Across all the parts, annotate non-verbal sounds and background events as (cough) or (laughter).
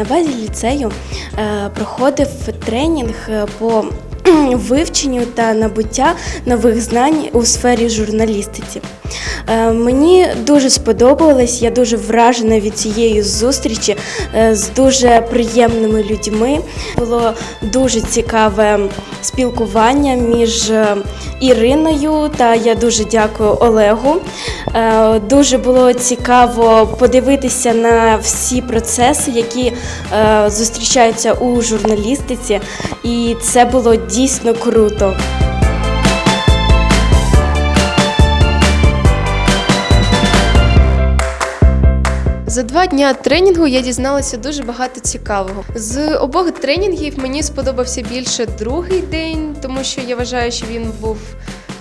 на базі ліцею е, проходив тренінг е, по (clears throat) вивченню та набуття нових знань у сфері журналістиці. Е, Мені дуже сподобалось, я дуже вражена від цієї зустрічі е, з дуже приємними людьми. Було дуже цікаве спілкування між е, Іриною та я дуже дякую Олегу. Дуже було цікаво подивитися на всі процеси, які зустрічаються у журналістиці, і це було дійсно круто. За два дня тренінгу я дізналася дуже багато цікавого. З обох тренінгів мені сподобався більше другий день, тому що я вважаю, що він був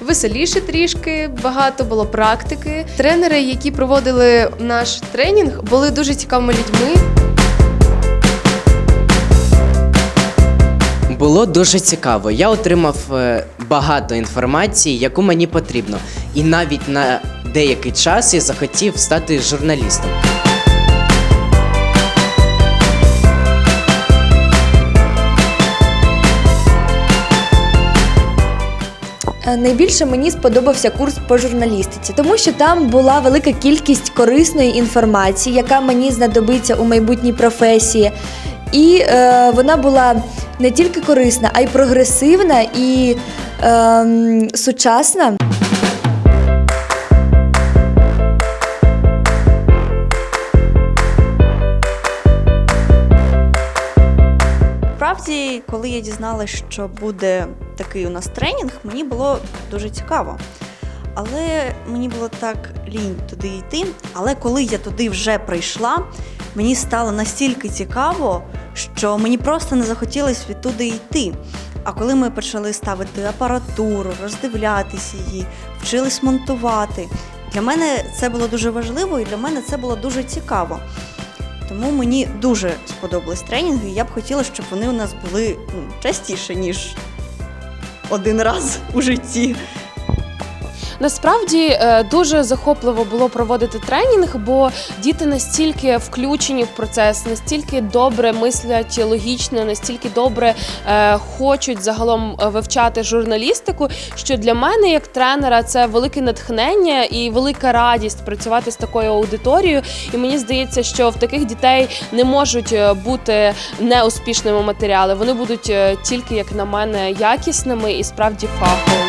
веселіше трішки, багато було практики. Тренери, які проводили наш тренінг, були дуже цікавими людьми. Було дуже цікаво. Я отримав е, багато інформації, яку мені потрібно. І навіть на деякий час я захотів стати журналістом. Е, Найбільше мені сподобався курс по журналістиці, тому що там була велика кількість корисної інформації, яка мені знадобиться у майбутній професії. І е, вона була не тільки корисна, а й прогресивна і ем, сучасна. Справді, коли я дізналася, що буде такий у нас тренінг, мені було дуже цікаво. Але мені було так лінь туди йти. Але коли я туди вже прийшла, мені стало настільки цікаво, що мені просто не захотілося відтуди йти. А коли ми почали ставити апаратуру, роздивлятися її, вчились монтувати, для мене це було дуже важливо і для мене це було дуже цікаво. Тому мені дуже сподобались тренінги, і я б хотіла, щоб вони у нас були ну, частіше, ніж один раз у житті. Насправді е, дуже захопливо було проводити тренінг, бо діти настільки включені в процес, настільки добре мислять логічно, настільки добре е, хочуть загалом вивчати журналістику. Що для мене, як тренера, це велике натхнення і велика радість працювати з такою аудиторією. І мені здається, що в таких дітей не можуть е, бути неуспішними матеріали. Вони будуть тільки, як на мене, якісними і справді фаховими.